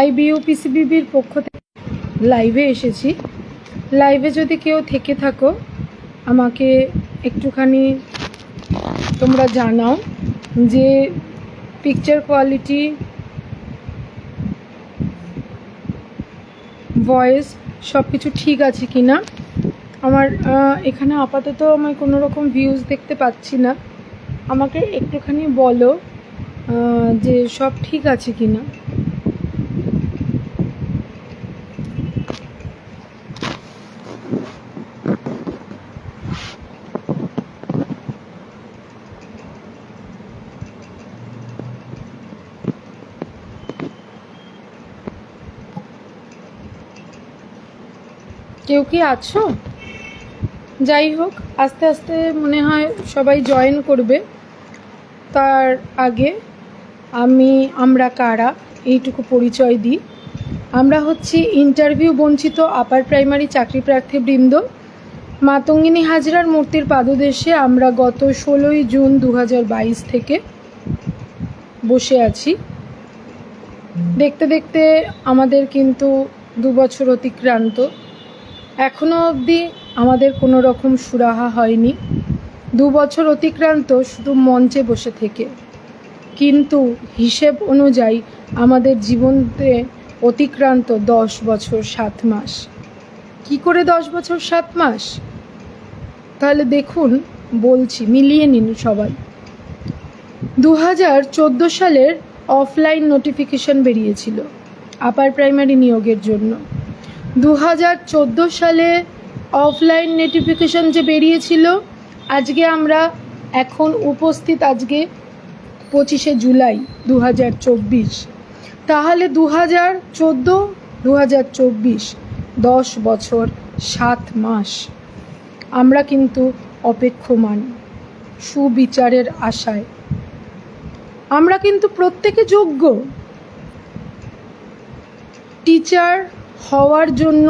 আইবিউপিসিবিবির পক্ষ থেকে লাইভে এসেছি। লাইভে যদি কেউ থেকে থাকো, আমাকে একটুখানি তোমরা জানাও যে পিকচার কোয়ালিটি ভয়েস সব কিছু ঠিক আছে কি না আমার এখানে আপাতত আমি কোনো রকম ভিউজ দেখতে পাচ্ছি না। আমাকে একটুখানি বলো যে সব ঠিক আছে কি না কেউ কি আছো? যাই হোক, আস্তে আস্তে মনে হয় সবাই জয়েন করবে। তার আগে আমি, আমরা কারা, এইটুকু পরিচয় দিই। আমরা হচ্ছি ইন্টারভিউ বঞ্চিত আপার প্রাইমারি চাকরি প্রার্থীবৃন্দ মাতঙ্গিনী হাজরার মূর্তির পাদদেশে আমরা গত ষোলোই জুন দু হাজার বাইশ থেকে বসে আছি। দেখতে দেখতে আমাদের কিন্তু দু বছর অতিক্রান্ত। এখনও অবধি আমাদের কোনো রকম সুরাহা হয়নি। দু বছর অতিক্রান্ত শুধু মঞ্চে বসে থেকে। কিন্তু হিসেব অনুযায়ী আমাদের জীবনতে অতিক্রান্ত দশ বছর সাত মাস। কি করে দশ বছর সাত মাস? তাহলে দেখুন, বলছি, মিলিয়ে নিন সবাই। দু হাজার চোদ্দ সালের অফলাইন নোটিফিকেশন বেরিয়েছিল আপার প্রাইমারি নিয়োগের জন্য। দু হাজার চোদ্দ সালে অফলাইন নোটিফিকেশন যে বেরিয়েছিল, আজকে আমরা এখন উপস্থিত আজকে পঁচিশে জুলাই দু হাজার চব্বিশ। তাহলে দু হাজার চোদ্দ দু হাজার চব্বিশ, দশ বছর, সাত মাস, আমরা কিন্তু অপেক্ষমান, সুবিচারের আশায়। আমরা কিন্তু প্রত্যেকে যোগ্য। টিচার হওয়ার জন্য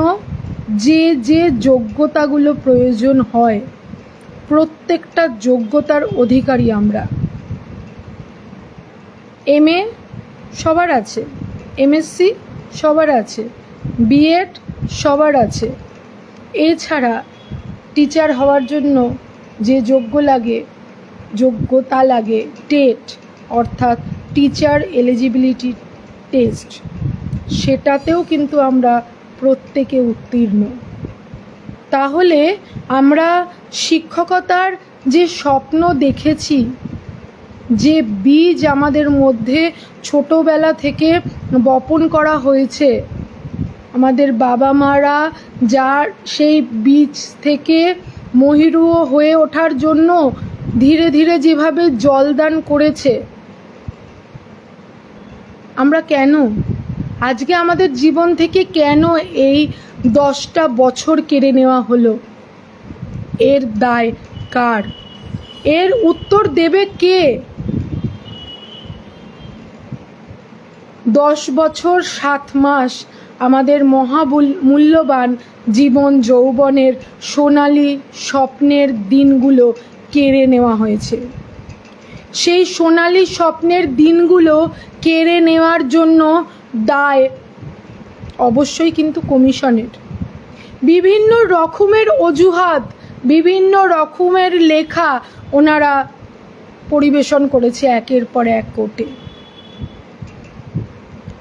যে যে যোগ্যতাগুলো প্রয়োজন হয়, প্রত্যেকটা যোগ্যতার অধিকারী আমরা। এম এ সবার আছে এমএসসি সবার আছে বিএড সবার আছে। এছাড়া টিচার হওয়ার জন্য যে যোগ্য লাগে, যোগ্যতা লাগে টেট অর্থাৎ টিচার এলিজিবিলিটি টেস্ট সেটাতেও কিন্তু আমরা প্রত্যেকে উত্তীর্ণ। তাহলে আমরা শিক্ষকতার যে স্বপ্ন দেখেছি, যে বীজ আমাদের মধ্যে ছোটোবেলা থেকে বপন করা হয়েছে, আমাদের বাবা মারা যার সেই বীজ থেকে মহিরুহ হয়ে ওঠার জন্য ধীরে ধীরে যেভাবে জলদান করেছে, আমরা কেন আজকে আমাদের জীবন থেকে কেন এই দশটা বছর কেড়ে নেওয়া হলো? এর দায় কার? এর উত্তর দেবে কে? দশ বছর, সাত মাস আমাদের মহামূল- মূল্যবান জীবন যৌবনের সোনালি স্বপ্নের দিনগুলো কেড়ে নেওয়া হয়েছে। সেই সোনালি স্বপ্নের দিনগুলো কেড়ে নেওয়ার জন্য দায় অবশ্যই কিন্তু কমিশনের। বিভিন্ন রকমের অজুহাত, বিভিন্ন রকমের লেখা ওনারা পরিবেশন করেছে একের পর এক কোর্টে।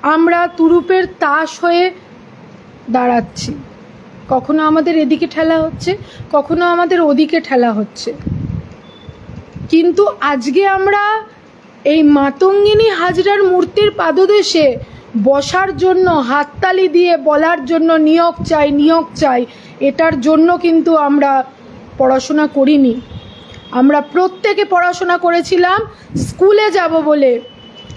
আমরা তুরুপের তাস হয়ে দাঁড়াচ্ছি। কখনো আমাদের এদিকে ঠেলা হচ্ছে, কখনো আমাদের ওদিকে ঠেলা হচ্ছে। কিন্তু আজকে আমরা এই মাতঙ্গিনী হাজরার মূর্তির পাদদেশে বসার জন্য, হাততালি দিয়ে বলার জন্য নিয়োগ চাই নিয়োগ চাই, এটার জন্য কিন্তু আমরা পড়াশোনা করিনি। আমরা প্রত্যেকে পড়াশোনা করেছিলাম, স্কুলে যাব বলে,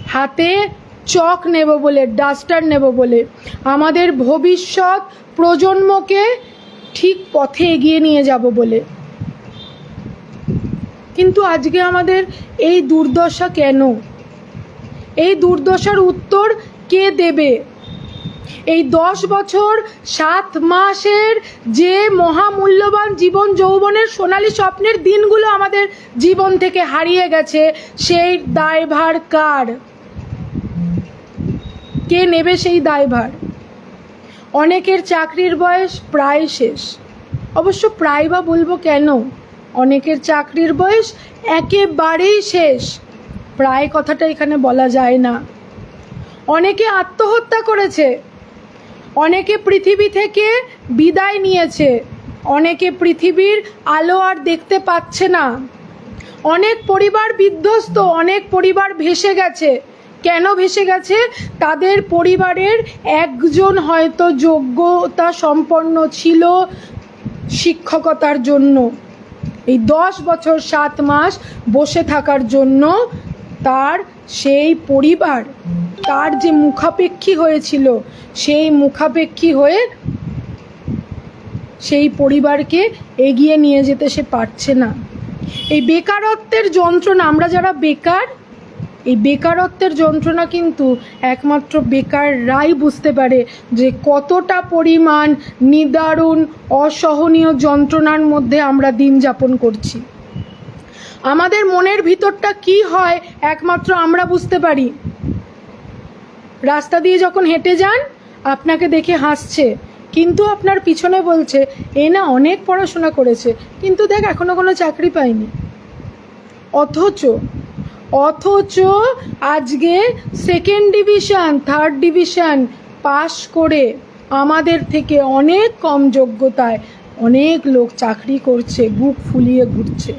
হাতে চক নেব বলে, ডাস্টার নেব বলে। আমাদের ভবিষ্যৎ প্রজন্মকে ঠিক পথে এগিয়ে নিয়ে যাব বলে। কিন্তু আজকে আমাদের এই দুর্দশা কেন? এই দুর্দশার উত্তর কে দেবে? এই দশ বছর, সাত মাসের যে মহামূল্যবান জীবন যৌবনের সোনালি স্বপ্নের দিনগুলো আমাদের জীবন থেকে হারিয়ে গেছে, সেই দায়ভার কার? কে নেবে সেই দায়ভার? অনেকের চাকরির বয়স প্রায় শেষ। অবশ্য প্রায় বা বলব কেন? অনেকের চাকরির বয়স একেবারেই শেষ। প্রায় কথাটা এখানে বলা যায় না। অনেকে আত্মহত্যা করেছে। অনেকে পৃথিবী থেকে বিদায় নিয়েছে। অনেকে পৃথিবীর আলো আর দেখতে পাচ্ছে না। অনেক পরিবার বিধ্বস্ত, অনেক পরিবার ভেসে গেছে। কেন ভেসে গেছে? তাদের পরিবারের একজন হয়তো যোগ্যতা সম্পন্ন ছিল শিক্ষকতার জন্য। এই দশ বছর সাত মাস বসে থাকার জন্য তার সেই পরিবার তার যে মুখাপেক্ষী হয়েছিল, সেই মুখাপেক্ষী হয়ে সেই পরিবারকে এগিয়ে নিয়ে যেতে সে পারছে না। এই বেকারত্বের যন্ত্রণা, আমরা যারা বেকার, এই বেকারত্বের যন্ত্রণা কিন্তু একমাত্র বেকাররাই বুঝতে পারে যে কতটা পরিমাণ নিদারুণ, অসহনীয় যন্ত্রণার মধ্যে আমরা দিন যাপন করছি। আমাদের মনের ভিতরটা কি হয় একমাত্র আমরা বুঝতে পারি। রাস্তা দিয়ে যখন হেঁটে যান, আপনাকে দেখে হাসছে। কিন্তু আপনার পিছনে বলছে, এ না অনেক পড়াশোনা করেছে, কিন্তু দেখ এখনও কোনো চাকরি পায়নি অথচ অথচ আজকে second division third division pass করে আমাদের থেকে অনেক কম যোগ্যতায় অনেক লোক চাকরি করছে, বুক ফুলিয়ে ঘুরছে।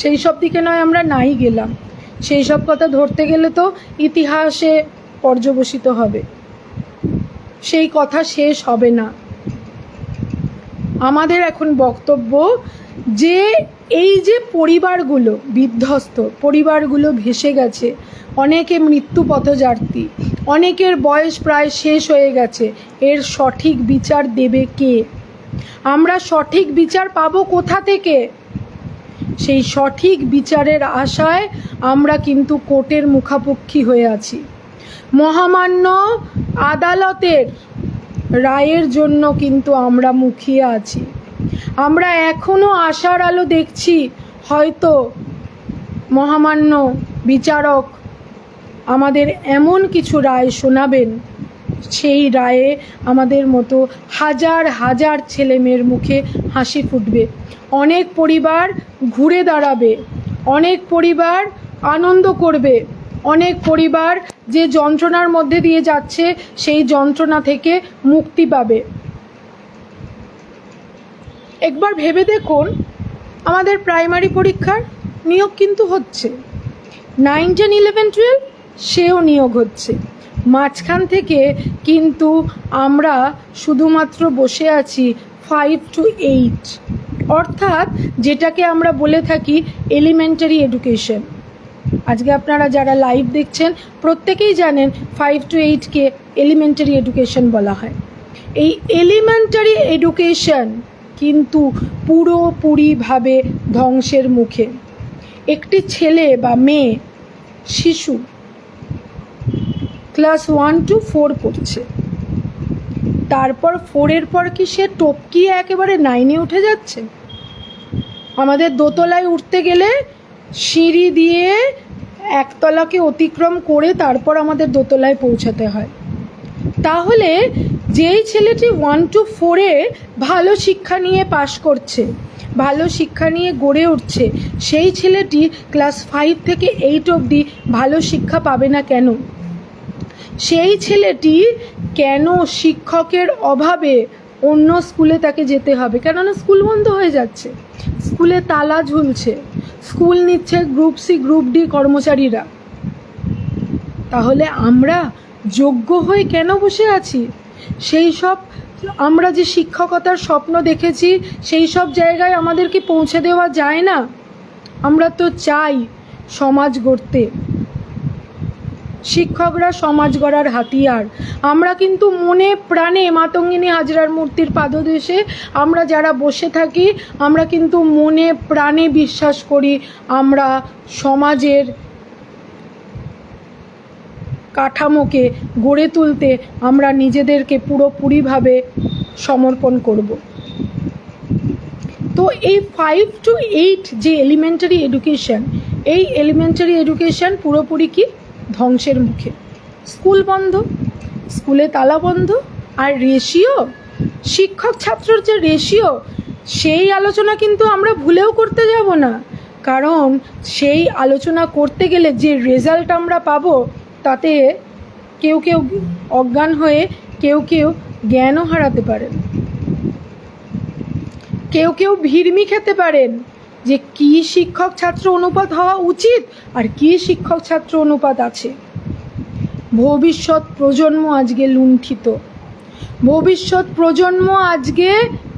সেই সব দিকে নয়, আমরা নাই গেলাম। সেই সব কথা ধরতে গেলে তো ইতিহাসে পর্যবসিত হবে। সেই কথা শেষ হবে না। আমাদের এখন বক্তব্য যে এই যে পরিবারগুলো বিধ্বস্ত, পরিবারগুলো ভেসে গেছে, অনেকে মৃত্যু পথযাত্রী, অনেকের বয়স প্রায় শেষ হয়ে গেছে, এর সঠিক বিচার দেবে কে? আমরা সঠিক বিচার পাবো কোথা থেকে? সেই সঠিক বিচারের আশায় আমরা কিন্তু কোর্টের মুখাপেক্ষী হয়ে আছি। মহামান্য আদালতের রায়ের জন্য কিন্তু আমরা মুখিয়ে আছি। আমরা এখনও আশার আলো দেখছি, হয়তো মহামান্য বিচারক আমাদের এমন কিছু রায় শোনাবেন, সেই রায়ে আমাদের মতো হাজার হাজার ছেলে মেয়ের মুখে হাসি ফুটবে। অনেক পরিবার ঘুরে দাঁড়াবে, অনেক পরিবার আনন্দ করবে, অনেক পরিবার যে যন্ত্রণার মধ্যে দিয়ে যাচ্ছে সেই যন্ত্রণা থেকে মুক্তি পাবে। একবার ভেবে দেখুন, আমাদের প্রাইমারি পরীক্ষার নিয়োগ কিন্তু হচ্ছে। নাইন, টেন, ইলেভেন, টুয়েলভ, সেও নিয়োগ হচ্ছে। মাঝখান থেকে কিন্তু আমরা শুধুমাত্র বসে আছি ফাইভ টু এইট অর্থাৎ যেটাকে আমরা বলে থাকি এলিমেন্টারি এডুকেশন আজকে আপনারা যারা লাইভ দেখছেন, প্রত্যেকেই জানেন ফাইভ টু এইটকে এলিমেন্টারি এডুকেশন বলা হয়। এই এলিমেন্টারি এডুকেশন কিন্তু পুরোপুরিভাবে ধ্বংসের মুখে। একটি ছেলে বা মেয়ে, শিশু ক্লাস ওয়ান টু ফোর পড়ছে। তারপর ফোরের পর কি সে টপকিয়ে একেবারে নাইনে উঠে যাচ্ছে? আমাদের দোতলায় উঠতে গেলে সিঁড়ি দিয়ে একতলাকে অতিক্রম করে তারপর আমাদের দোতলায় পৌঁছাতে হয়। তাহলে যেই ছেলেটি ওয়ান টু ফোরে ভালো শিক্ষা নিয়ে পাশ করছে, ভালো শিক্ষা নিয়ে গড়ে উঠছে, সেই ছেলেটি ক্লাস ফাইভ থেকে এইট অবধি ভালো শিক্ষা পাবে না কেন? সেই ছেলেটি কেন শিক্ষকের অভাবে অন্য স্কুলে তাকে যেতে হবে? কেননা স্কুল বন্ধ হয়ে যাচ্ছে। স্কুলে তালা ঝুলছে। স্কুল নিচ্ছে গ্রুপ সি, গ্রুপ ডি কর্মচারীরা। তাহলে আমরা যোগ্য হয়ে কেন বসে আছি? সেই সব আমরা যে শিক্ষকতার স্বপ্ন দেখেছি, সেই সব জায়গায় আমাদেরকে পৌঁছে দেওয়া যায় না? আমরা তো চাই সমাজ গড়তে। শিক্ষকরা সমাজ গড়ার হাতিয়ার। আমরা কিন্তু মনে প্রাণে মাতঙ্গিনী হাজরার মূর্তির পাদদেশে আমরা যারা বসে থাকি, আমরা কিন্তু মনে প্রাণে বিশ্বাস করি আমরা সমাজের কাঠামোকে গড়ে তুলতে আমরা নিজেদেরকে পুরোপুরিভাবে সমর্পণ করব। তো এই ফাইভ টু এইট যে এলিমেন্টারি এডুকেশন এই এলিমেন্টারি এডুকেশন পুরোপুরি কি? ধ্বংসের মুখে। স্কুল বন্ধ, স্কুলে তালা বন্ধ, আর রেশিও? শিক্ষক ছাত্রর যে রেশিও, সেই আলোচনা কিন্তু আমরা ভুলেও করতে যাব না। কারণ সেই আলোচনা করতে গেলে যে রেজাল্ট আমরা পাবো, তাতে কেউ কেউ অজ্ঞান হয়ে কেউ কেউ জ্ঞানও হারাতে পারেন। কেউ কেউ ভিড়মি খেতে পারেন। যে কি শিক্ষক ছাত্র অনুপাত হওয়া উচিত আর কি শিক্ষক ছাত্র অনুপাত আছে। ভবিষ্যৎ প্রজন্ম আজকে লুণ্ঠিত। ভবিষ্যৎ প্রজন্ম আজকে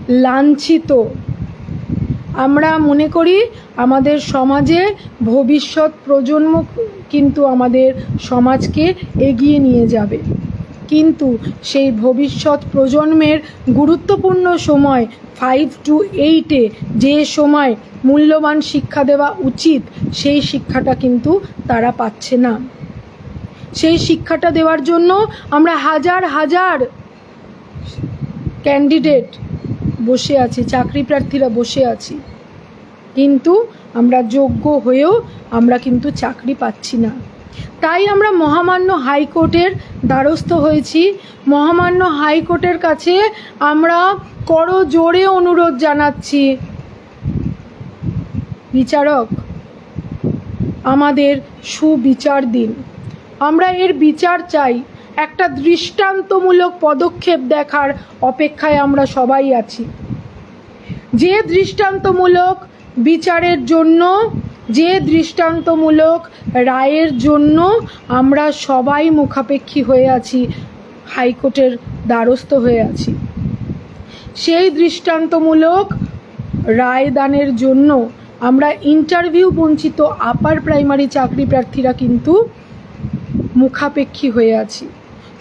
লাঞ্ছিত। আমরা মনে করি আমাদের সমাজে ভবিষ্যৎ প্রজন্ম কিন্তু আমাদের সমাজকে এগিয়ে নিয়ে যাবে। কিন্তু সেই ভবিষ্যৎ প্রজন্মের গুরুত্বপূর্ণ সময় ফাইভ টু এইটে যে সময় মূল্যবান শিক্ষা দেওয়া উচিত, সেই শিক্ষাটা কিন্তু তারা পাচ্ছে না। সেই শিক্ষাটা দেওয়ার জন্য আমরা হাজার হাজার ক্যান্ডিডেট বসে আছি, চাকরি প্রার্থীরা বসে আছি। কিন্তু আমরা যোগ্য হয়েও আমরা কিন্তু চাকরি পাচ্ছি না। তাই আমরা মহামান্য হাইকোর্টের দ্বারস্থ হয়েছি। মহামান্য হাইকোর্টের কাছে আমরা করো জোরে অনুরোধ জানাচ্ছি। বিচারক, আমাদের সুবিচার দিন। আমরা এর বিচার চাই। একটা দৃষ্টান্তমূলক পদক্ষেপ দেখার অপেক্ষায় আমরা সবাই আছি। যে দৃষ্টান্তমূলক বিচারের জন্য যে দৃষ্টান্তমূলক রায়ের জন্য আমরা সবাই মুখাপেক্ষী হয়ে আছি, হাইকোর্টের দ্বারস্থ হয়ে আছি। সেই দৃষ্টান্তমূলক রায়দানের জন্য আমরা ইন্টারভিউ বঞ্চিত আপার প্রাইমারি চাকরি প্রার্থীরা কিন্তু মুখাপেক্ষী হয়ে আছি।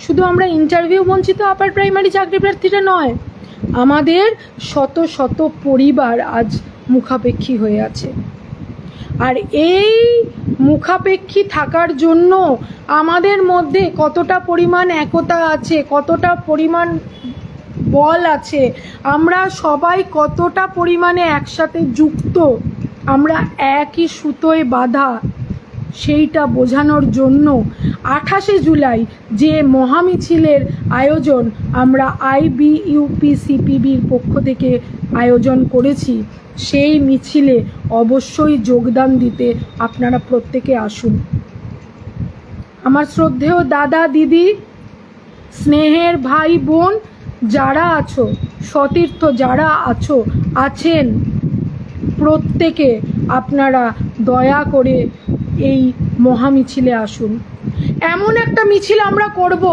শুধু আমরা ইন্টারভিউ বঞ্চিত আপার প্রাইমারি চাকরি প্রার্থীরা নয়, আমাদের শত শত পরিবার আজ মুখাপেক্ষী হয়ে আছে। আর এই মুখাপেক্ষী থাকার জন্য আমাদের মধ্যে কতটা পরিমাণ একতা আছে, কতটা পরিমাণ বল আছে, আমরা সবাই কতটা পরিমাণে একসাথে যুক্ত, আমরা একই সুতোয় বাঁধা, সেইটা বোঝানোর জন্য আঠাশে জুলাই যে মহামিছিলের আয়োজন আমরা আইবিইউপিসিপিবির পক্ষ থেকে আয়োজন করেছি। সেই মিছিলে অবশ্যই যোগদান দিতে আপনারা প্রত্যেকে আসুন। আমার শ্রদ্ধেয় দাদা, দিদি, স্নেহের ভাই, বোন যারা আছো, সতীর্থ যারা আছো, আছেন, প্রত্যেকে আপনারা দয়া করে এই মহামিছিলে আসুন। এমন একটা মিছিল আমরা করব,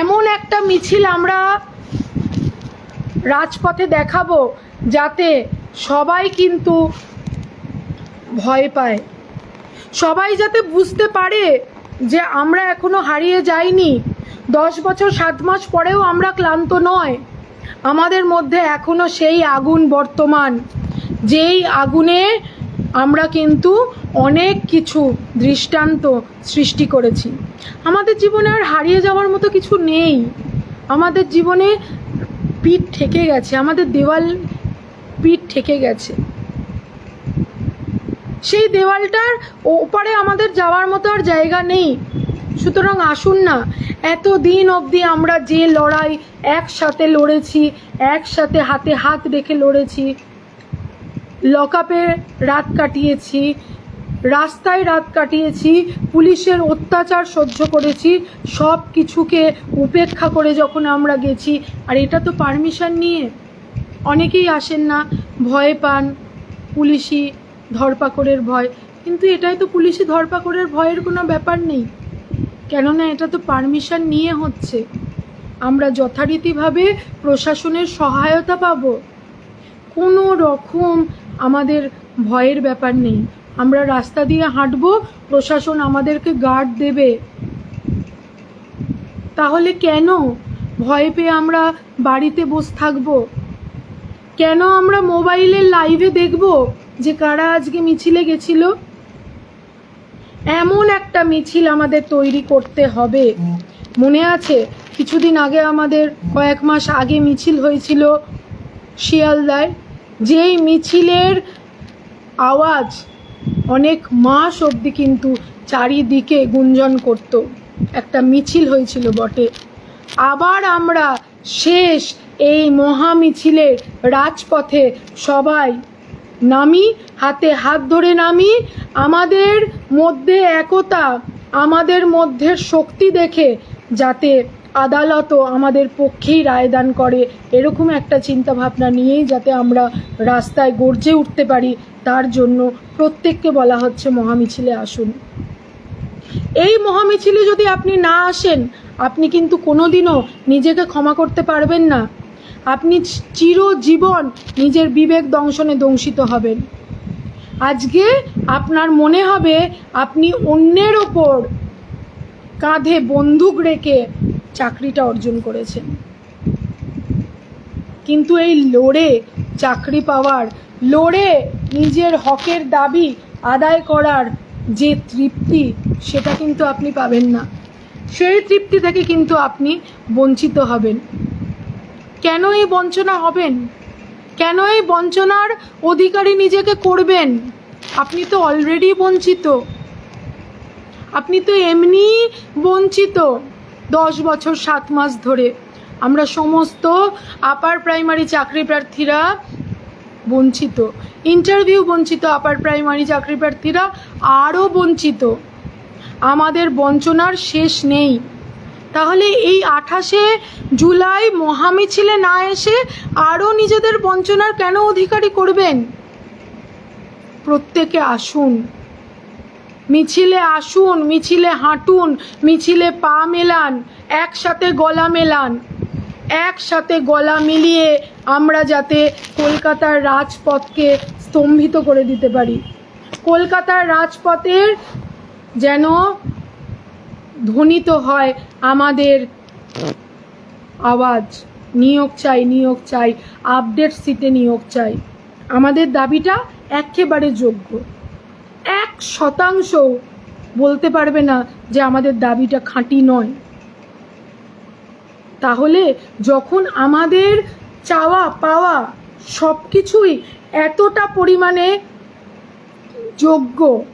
এমন একটা মিছিল আমরা রাজপথে দেখাবো যাতে সবাই কিন্তু ভয় পায়। সবাই যাতে বুঝতে পারে যে আমরা এখনও হারিয়ে যাইনি, দশ বছর, সাত মাস পরেও আমরা ক্লান্ত নয়। আমাদের মধ্যে এখনও সেই আগুন বর্তমান, যেই আগুনে আমরা কিন্তু অনেক কিছু দৃষ্টান্ত সৃষ্টি করেছি। আমাদের জীবনে আর হারিয়ে যাওয়ার মতো কিছু নেই। আমাদের জীবনে পিঠ ঠেকে গেছে, আমাদের দেওয়াল পিঠ ঠেকে গেছে। সেই দেওয়ালটার ওপারে আমাদের যাওয়ার মতো আর জায়গা নেই। সুতরাং আসুন না এত দিন অবধি আমরা যে লড়াই একসাথে লড়েছি, একসাথে হাতে হাত রেখে লড়েছি, লকআপে রাত কাটিয়েছি, রাস্তায় রাত কাটিয়েছি, পুলিশের অত্যাচার সহ্য করেছি সব কিছুকে উপেক্ষা করে যখন আমরা গেছি, আর এটা তো পারমিশন নিয়ে। অনেকেই আসেন না, ভয় পান, পুলিশি ধরপাকড়ের ভয়। কিন্তু এটাই তো পুলিশি ধরপাকড়ের ভয়ের কোনো ব্যাপার নেই। কেননা এটা তো পারমিশন নিয়ে হচ্ছে। আমরা যথারীতিভাবে প্রশাসনের সহায়তা পাবো। কোনো রকম আমাদের ভয়ের ব্যাপার নেই। আমরা রাস্তা দিয়ে হাঁটব, প্রশাসন আমাদেরকে গার্ড দেবে। তাহলে কেন? ভয় পেয়ে আমরা বাড়িতে বসে থাকব? কেন আমরা মোবাইলে লাইভে দেখব যে কারা আজকে মিছিলে গেছিল? এমন একটা মিছিল আমাদের তৈরি করতে হবে। মনে আছে, কিছুদিন আগে আমাদের কয়েক মাস আগে মিছিল হয়েছিল শিয়ালদায়। যেই মিছিলের আওয়াজ অনেক মাস অবধি কিন্তু চারিদিকে গুঞ্জন করত। একটা মিছিল হয়েছিল বটে। আবার আমরা শেষ এই মহা মিছিলে রাজপথে সবাই। নামি, হাতে হাত ধরে নামি, আমাদের মধ্যে একতা, আমাদের মধ্যে শক্তি দেখে, যাতে আদালতও আমাদের পক্ষেই রায়দান করে। এরকম একটা চিন্তা ভাবনা নিয়েই যাতে আমরা রাস্তায় গর্জে উঠতে পারি, তার জন্য প্রত্যেককে বলা হচ্ছে মহামিছিলে আসুন। এই মহামিছিলে যদি আপনি না আসেন, আপনি কিন্তু কোনোদিনও নিজেকে ক্ষমা করতে পারবেন না। আপনি চিরজীবন নিজের বিবেক দংশনে দংশিত হবেন। আজকে আপনার মনে হবে আপনি অন্যের ওপর কাঁধে বন্দুক রেখে চাকরিটা অর্জন করেছেন। কিন্তু এই লড়ে চাকরি পাওয়ার, লড়ে নিজের হকের দাবি আদায় করার যে তৃপ্তি, সেটা কিন্তু আপনি পাবেন না। সেই তৃপ্তি থেকে কিন্তু আপনি বঞ্চিত হবেন। কেন এই বঞ্চনা হবেন? কেন এই বঞ্চনার অধিকারী নিজেকে করবেন? আপনি তো অলরেডি বঞ্চিত। আপনি তো এমনি বঞ্চিত দশ বছর, সাত মাস ধরে। আমরা সমস্ত আপার প্রাইমারি চাকরি প্রার্থীরা বঞ্চিত। ইন্টারভিউ বঞ্চিত আপার প্রাইমারি চাকরি প্রার্থীরা আরও বঞ্চিত। আমাদের বঞ্চনার শেষ নেই। তাহলে এই আঠাশে জুলাই মহামিছিলে না এসে আরও নিজেদের বঞ্চনার কেন অধিকারী করবেন? প্রত্যেকে আসুন। মিছিলে আসুন, মিছিলে হাঁটুন, মিছিলে পা মেলান, একসাথে গলা মেলান। একসাথে গলা মিলিয়ে আমরা যাতে কলকাতার রাজপথকে স্তম্ভিত করে দিতে পারি। কলকাতার রাজপথের যেন ধ্বনিত হয় আমাদের আওয়াজ। নিয়োগ চাই নিয়োগ চাই, আপডেট সিটে নিয়োগ চাই। আমাদের দাবিটা একেবারে যোগ্য। এক শতাংশ বলতে পারবে না যে আমাদের দাবিটা খাঁটি নয়। তাহলে যখন আমাদের চাওয়া, পাওয়া সব কিছুই এতটা পরিমাণে যোগ্য,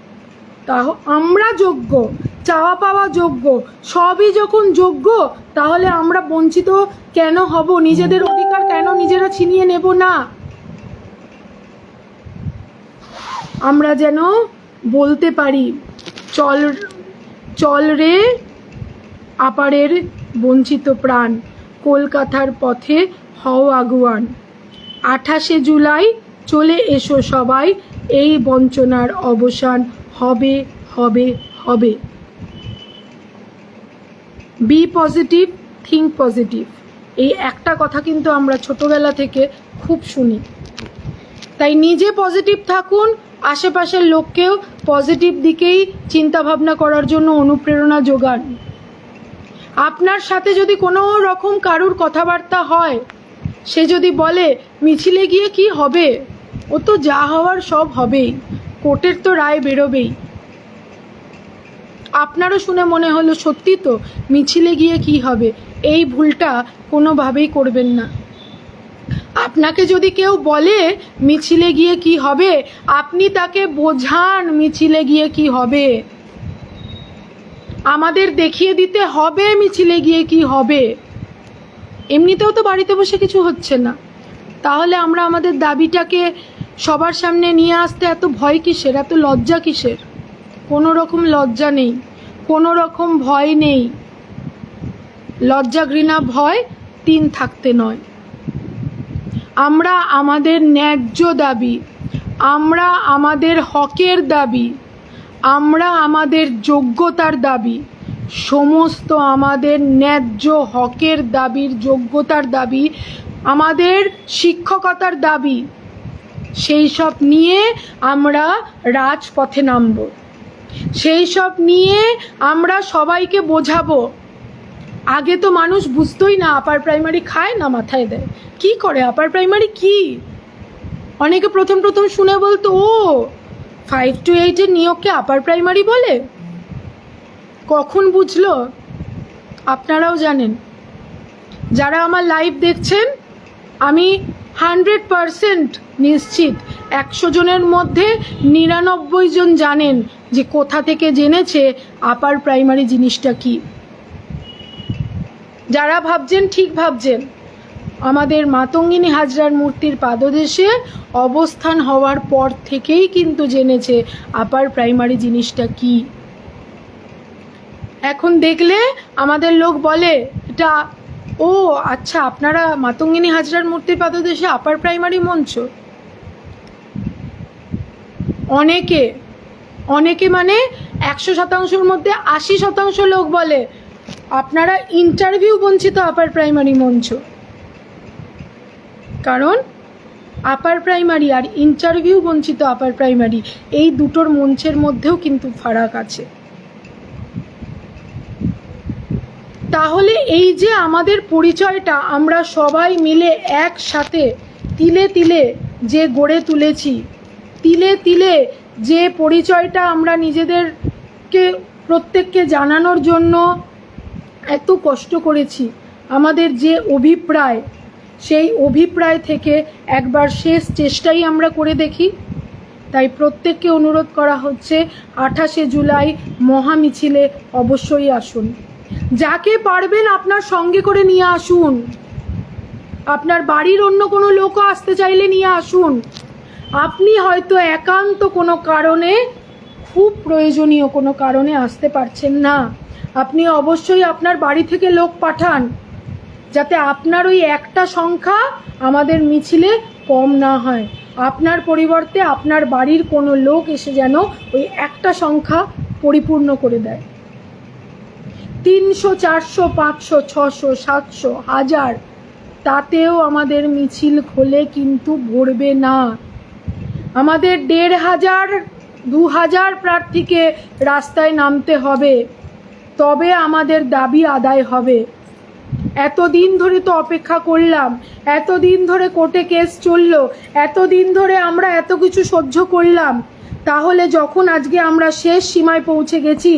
তাহ আমরা যোগ্য চাওয়া পাওয়া যোগ্য সবই যখন যোগ্য, তাহলে আমরা বঞ্চিত কেন হব? নিজেদের অধিকার কেন নিজেরা ছিনিয়ে নেব না? আমরা যেন বলতে পারি, চল চল রে আপারের বঞ্চিত প্রাণ, কলকাতার পথে হও আগুয়ান। আঠাশে জুলাই, চলে এসো সবাই, এই বঞ্চনার অবসান হবে হবে হবে। বি পজিটিভ থিঙ্ক পজিটিভ এই একটা কথা কিন্তু আমরা ছোটবেলা থেকে খুব শুনি। তাই নিজে পজিটিভ থাকুন, আশেপাশের লোককেও পজিটিভ দিকেই চিন্তা ভাবনা করার জন্য অনুপ্রেরণা যোগান। আপনার সাথে যদি কোনো রকম কারুর কথাবার্তা হয়, সে যদি বলে, মিছিলে গিয়ে কি হবে? ও তো যা হওয়ার সব হবেই। কোর্টের তো রায় বেরোবেই। আপনারও শুনে মনে হলো, সত্যি তো? মিছিলে গিয়ে কি হবে? এই ভুলটা কোনোভাবেই করবেন না। আপনাকে যদি কেউ বলে মিছিলে গিয়ে কি হবে, আপনি তাকে বোঝান মিছিলে গিয়ে কি হবে। আমাদের দেখিয়ে দিতে হবে মিছিলে গিয়ে কি হবে। এমনিতেও তো বাড়িতে বসে কিছু হচ্ছে না। তাহলে আমরা আমাদের দাবিটাকে সবার সামনে নিয়ে আসতে এত ভয় কিসের? এত লজ্জা কিসের? কোনো রকম লজ্জা নেই, কোনো রকম ভয় নেই। লজ্জা ঘৃণা ভয় তিন থাকতে নয়। আমরা আমাদের ন্যায্য দাবি, আমরা আমাদের হকের দাবি, আমরা আমাদের যোগ্যতার দাবি, সমস্ত আমাদের ন্যায্য হকের দাবির যোগ্যতার দাবি, আমাদের শিক্ষকতার দাবি, সেই সব নিয়ে আমরা রাজপথে নামব। সেই সব নিয়ে আমরা সবাইকে বোঝাবো। আগে তো মানুষ বুঝতোই না, আপার প্রাইমারি খায় না মাথায় দেয়। কি করে? আপার প্রাইমারি কি? অনেকে প্রথম প্রথম শুনে বলতো, ও ফাইভ টু এইটের নিয়োগকে আপার প্রাইমারি বলে? কখন বুঝলো? আপনারাও জানেন। যারা আমার লাইভ দেখছেন, আমি হান্ড্রেড পারসেন্ট নিশ্চিত। একশো জনের মধ্যে নিরানব্বই জন জানেন। যে কোথা থেকে জেনেছে আপার প্রাইমারি জিনিসটা কী? যারা ভাবছেন ঠিক ভাবছেন। আমাদের মাতঙ্গিনী হাজরার মূর্তির পাদদেশে অবস্থান হওয়ার পর থেকেই কিন্তু জেনেছে আপার প্রাইমারি জিনিসটা কি। এখন দেখলে আমাদের লোক বলে, এটা, ও আচ্ছা আপনারা মাতঙ্গিনী হাজরার মূর্তির পাদদেশে আপার প্রাইমারি মঞ্চ? অনেকে অনেকে মানে একশো শতাংশের মধ্যে আশি শতাংশ লোক বলে, আপনারা ইন্টারভিউ বঞ্চিত আপার প্রাইমারি মঞ্চ। কারণ আপার প্রাইমারি আর ইন্টারভিউ বঞ্চিত আপার প্রাইমারি এই দুটোর মঞ্চের মধ্যেও কিন্তু ফারাক আছে। তাহলে এই যে আমাদের পরিচয়টা, আমরা সবাই মিলে একসাথে তিলে তিলে যে গড়ে তুলেছি, তিলে তিলে যে পরিচয়টা আমরা নিজেদেরকে, প্রত্যেককে জানানোর জন্য এত কষ্ট করেছি, আমাদের যে অভিপ্রায়, সেই অভিপ্রায় থেকে একবার শেষ চেষ্টাই আমরা করে দেখি। তাই প্রত্যেককে অনুরোধ করা হচ্ছে, আঠাশে জুলাই মহামিছিলে অবশ্যই আসুন। যাকে পারবেন আপনার সঙ্গে করে নিয়ে আসুন। আপনার বাড়ির অন্য কোনো লোকও আসতে চাইলে নিয়ে আসুন। আপনি হয়তো একান্ত কোনো কারণে, খুব প্রয়োজনীয় কোনো কারণে আসতে পারছেন না। আপনি অবশ্যই আপনার বাড়ি থেকে লোক পাঠান, যাতে আপনার ওই একটা সংখ্যা আমাদের মিছিলে কম না হয়। আপনার পরিবর্তে আপনার বাড়ির কোনো লোক এসে যেন ওই একটা সংখ্যা পরিপূর্ণ করে দেয়। তিনশো, চারশো, পাঁচশো, ছশো, সাতশো, হাজার, তাতেও আমাদের মিছিল খোলে কিন্তু ভরবে না। আমাদের দেড় হাজার, দু হাজার প্রার্থীকে রাস্তায় নামতে হবে। তবে আমাদের দাবি আদায় হবে। এতদিন ধরে তো অপেক্ষা করলাম, এতদিন ধরে কোর্টে কেস চলল, এতদিন ধরে আমরা এত কিছু সহ্য করলাম। তাহলে যখন আজকে আমরা শেষ সীমায় পৌঁছে গেছি,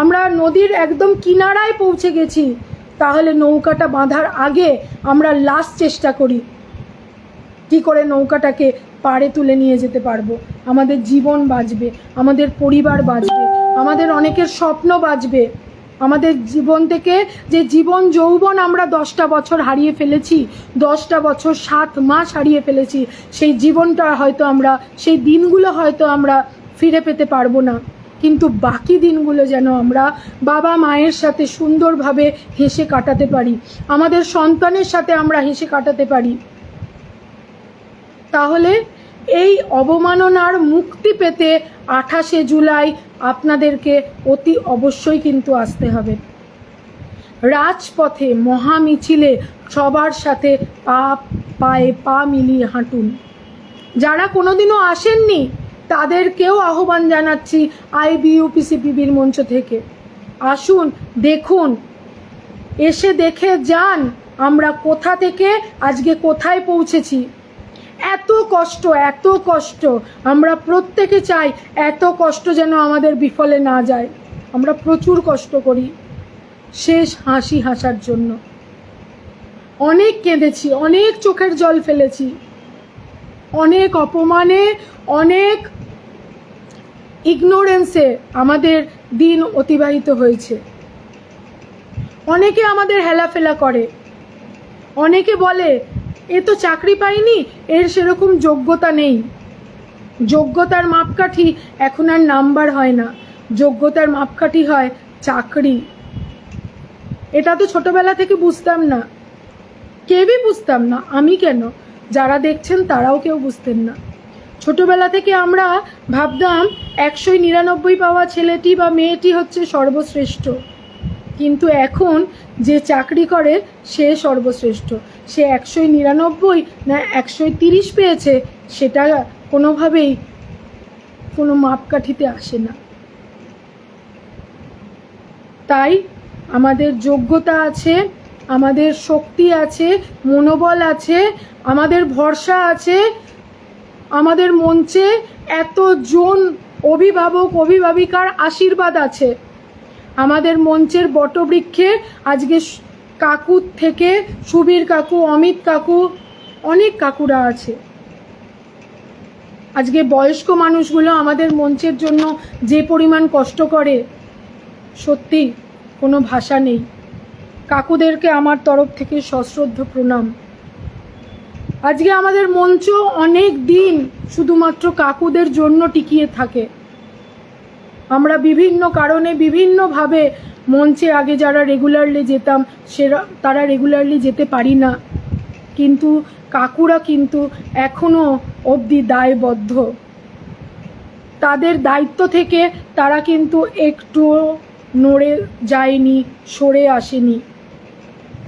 আমরা নদীর একদম কিনারায় পৌঁছে গেছি, তাহলে নৌকাটা বাঁধার আগে আমরা লাস্ট চেষ্টা করি। কি করে নৌকাটাকে পাড়ে তুলে নিয়ে যেতে পারব? আমাদের জীবন বাঁচবে, আমাদের পরিবার বাঁচবে, আমাদের অনেকের স্বপ্ন বাঁচবে। আমাদের জীবন থেকে যে জীবন যৌবন আমরা দশটা বছর হারিয়ে ফেলেছি, দশটা বছর সাত মাস হারিয়ে ফেলেছি, সেই জীবনটা হয়তো আমরা, সেই দিনগুলো হয়তো আমরা ফিরে পেতে পারব না। কিন্তু বাকি দিনগুলো যেন আমরা বাবা মায়ের সাথে সুন্দরভাবে হেসে কাটাতে পারি, আমাদের সন্তানের সাথে আমরা হেসে কাটাতে পারি। তাহলে এই অবমাননার মুক্তি পেতে আঠাশে জুলাই আপনাদেরকে অতি অবশ্যই কিন্তু আসতে হবে। রাজপথে মহামিছিলে সবার সাথে পা, পায়ে পা মিলিয়ে হাঁটুন। যারা কোনোদিনও আসেননি, তাদেরকেও আহ্বান জানাচ্ছি আইবিইউপিসিপিবির মঞ্চ থেকে। আসুন, দেখুন, এসে দেখে যান আমরা কোথা থেকে, আজকে কোথায় পৌঁছেছি। এত কষ্ট এত কষ্ট। আমরা প্রত্যেকে চাই এত কষ্ট যেন আমাদের বিফলে না যায়। আমরা প্রচুর কষ্ট করি শেষ হাসি হাসার জন্য। অনেক কেঁদেছি, অনেক চোখের জল ফেলেছি। অনেক অপমানে, অনেক ইগনোরেন্সে আমাদের দিন অতিবাহিত হয়েছে। অনেকে আমাদের হেলাফেলা করে, অনেকে বলে এ তো চাকরি পায়নি এর সেরকম যোগ্যতা নেই। যোগ্যতার মাপকাঠি এখন আর নাম্বার হয় না। যোগ্যতার মাপকাঠি হয় চাকরি। এটা তো ছোটবেলা থেকে বুঝতাম না। কেউই বুঝতাম না, আমি কেন? যারা দেখছেন তারাও কেউ বুঝতেন না। ছোটবেলা থেকে আমরা ভাবতাম, একশোই নিরানব্বই পাওয়া ছেলেটি বা মেয়েটি হচ্ছে সর্বশ্রেষ্ঠ। কিন্তু এখন যে চাকরি করে, সে সর্বশ্রেষ্ঠ। সে একশোই নিরানব্বই না একশোই তিরিশ পেয়েছে, সেটা কোনোভাবেই কোনো মাপকাঠিতে আসে না। তাই আমাদের যোগ্যতা আছে, আমাদের শক্তি আছে, মনোবল আছে, আমাদের ভরসা আছে, আমাদের মঞ্চে এতজন অভিভাবক, অভিভাবিকার আশীর্বাদ আছে। আমাদের মঞ্চের বটবৃক্ষে আজকে কাকুর থেকে সুবীর কাকু, অমিত কাকু, অনেক কাকুরা আছে। আজকে বয়স্ক মানুষগুলো আমাদের মঞ্চের জন্য যে পরিমাণ কষ্ট করে, সত্যি কোনো ভাষা নেই। কাকুদেরকে আমার তরফ থেকে সশ্রদ্ধ প্রণাম। আজকে আমাদের মঞ্চ অনেক দিন শুধুমাত্র কাকুদের জন্য টিকিয়ে থাকে। আমরা বিভিন্ন কারণে বিভিন্নভাবে মঞ্চে আগে যারা রেগুলারলি যেতাম, সেরা তারা রেগুলারলি যেতে পারি না। কিন্তু কাকুরা কিন্তু এখনও অবধি দায়বদ্ধ। তাদের দায়িত্ব থেকে তারা কিন্তু একটুও নড়ে যায়নি, সরে আসেনি।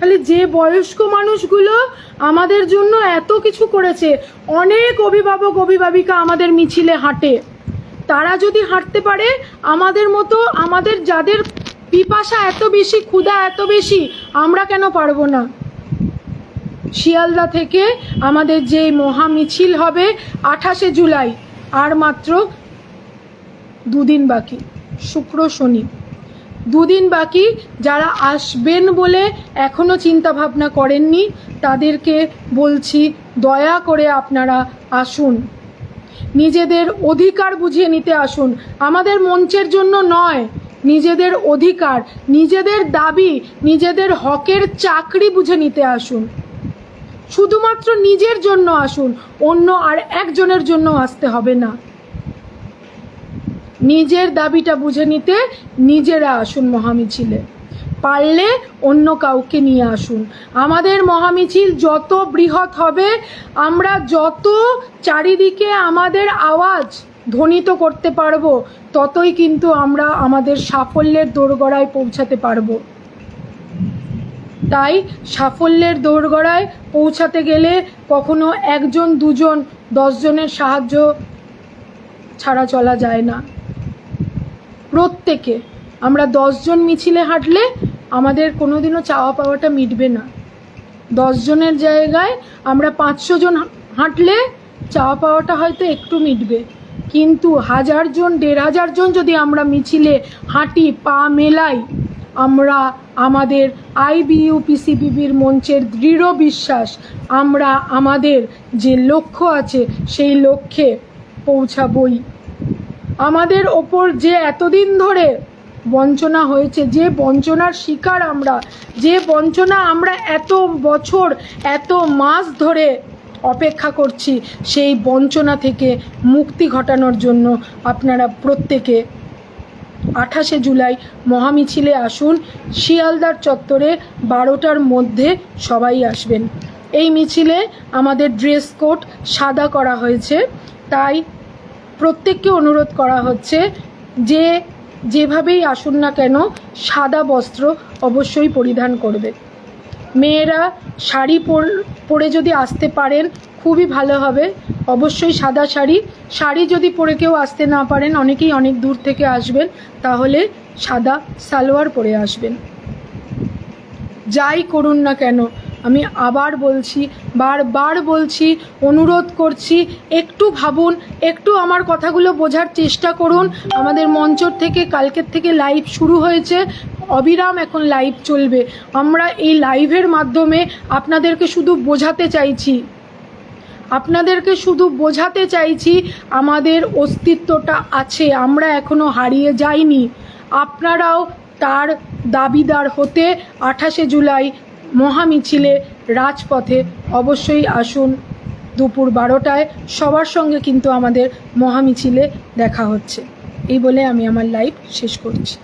তাহলে যে বয়স্ক মানুষগুলো আমাদের জন্য এত কিছু করেছে, অনেক অভিভাবক, অভিভাবিকা আমাদের মিছিলে হাঁটে। তারা যদি হাঁটতে পারে, আমাদের মতো, আমাদের যাদের পিপাসা এত বেশি, ক্ষুধা এত বেশি, আমরা কেন পারব না? শিয়ালদা থেকে আমাদের যে মহা মিছিল হবে আঠাশে জুলাই, আর মাত্র দুদিন বাকি, শুক্র, শনি। দুদিন বাকি যারা আসবেন বলে এখনও চিন্তা ভাবনা করেননি, তাদেরকে বলছি দয়া করে আপনারা আসুন। নিজেদের অধিকার বুঝিয়ে নিতে আসুন। আমাদের মঞ্চের জন্য নয়, নিজেদের অধিকার, নিজেদের দাবি, নিজেদের হকের চাকরি বুঝে নিতে আসুন। শুধুমাত্র নিজের জন্য আসুন, অন্য আর একজনের জন্য আসতে হবে না। নিজের দাবিটা বুঝে নিতে নিজেরা আসুন মহামিছিলে। পারলে অন্য কাউকে নিয়ে আসুন। আমাদের মহামিছিল যত বৃহৎ হবে, আমরা যত চারিদিকে আমাদের আওয়াজ ধ্বনিত করতে পারব, ততই কিন্তু আমরা আমাদের সাফল্যের দোরগড়ায় পৌঁছাতে পারব। তাই সাফল্যের দোরগড়ায় পৌঁছাতে গেলে কখনো একজন, দুজন, দশজনের সাহায্য ছাড়া চলা যায় না। প্রত্যেকে আমরা দশজন মিছিলে হাঁটলে আমাদের কোনোদিনও চাওয়া পাওয়াটা মিটবে না। দশজনের জায়গায় আমরা পাঁচশো জন হাঁটলে চাওয়া পাওয়াটা হয়তো একটু মিটবে। কিন্তু হাজারজন, দেড় হাজার জন যদি আমরা মিছিলে হাঁটি, পা মেলাই, আমরা আমাদের আইবিইউপিসিবিবির মঞ্চের দৃঢ় বিশ্বাস, আমরা আমাদের যে লক্ষ্য আছে সেই লক্ষ্যে পৌঁছাবই। আমাদের ওপর যে এতদিন ধরে বঞ্চনা হয়েছে, যে বঞ্চনার শিকার আমরা, যে বঞ্চনা আমরা এত বছর, এত মাস ধরে অপেক্ষা করছি, সেই বঞ্চনা থেকে মুক্তি ঘটানোর জন্য আপনারা প্রত্যেকে আঠাশে জুলাই মহামিছিলে আসুন, শিয়ালদার চত্বরে বারোটার মধ্যে সবাই আসবেন। এই মিছিলে আমাদের ড্রেস কোড সাদা করা হয়েছে, তাই প্রত্যেককে অনুরোধ করা হচ্ছে যে যেভাবেই আসুন না কেন, সাদা বস্ত্র অবশ্যই পরিধান করবে। মেয়েরা শাড়ি পর- যদি আসতে পারেন, খুবই ভালো হবে। অবশ্যই সাদা শাড়ি। শাড়ি যদি পরে কেউ আসতে না পারেন, অনেকেই অনেক দূর থেকে আসবেন, তাহলে সাদা সালোয়ার পরে আসবেন। যাই করুন না কেন আমি আবার বলছি, বারবার বলছি, অনুরোধ করছি, একটু ভাবুন, একটু আমার কথাগুলো বোঝার চেষ্টা করুন। আমাদের মঞ্চর থেকে কালকের থেকে লাইভ শুরু হয়েছে। অবিরাম এখন লাইভ চলবে। আমরা এই লাইভের মাধ্যমে আপনাদেরকে শুধু বোঝাতে চাইছি। আপনাদেরকে শুধু বোঝাতে চাইছি, আমাদের অস্তিত্বটা আছে, আমরা এখনও হারিয়ে যাইনি। আপনারাও তার দাবিদার হতে আঠাশে জুলাই মহামিছিলে রাজপথে অবশ্যই আসুন। দুপুর বারোটায় সবার সঙ্গে কিন্তু আমাদের মহামিছিলে দেখা হচ্ছে। এই বলে আমি আমার লাইভ শেষ করছি।